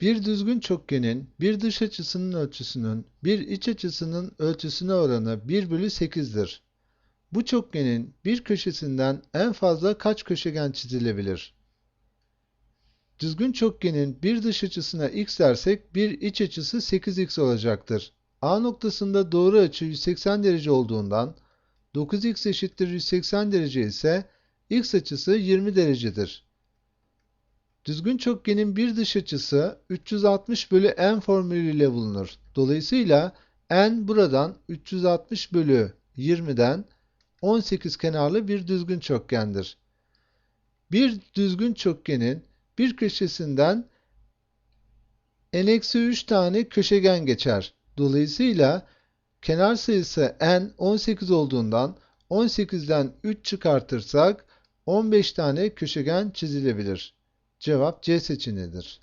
Bir düzgün çokgenin bir dış açısının ölçüsünün bir iç açısının ölçüsüne oranı 1 bölü 8'dir. Bu çokgenin bir köşesinden en fazla kaç köşegen çizilebilir? Düzgün çokgenin bir dış açısına x dersek bir iç açısı 8x olacaktır. A noktasında doğru açı 180 derece olduğundan 9x eşittir 180 derece ise x açısı 20 derecedir. Düzgün çokgenin bir dış açısı 360 bölü n formülüyle bulunur. Dolayısıyla n buradan 360 bölü 20'den 18 kenarlı bir düzgün çokgendir. Bir düzgün çokgenin bir köşesinden n-3 tane köşegen geçer. Dolayısıyla kenar sayısı n 18 olduğundan 18'den 3 çıkartırsak 15 tane köşegen çizilebilir. Cevap C seçeneğidir.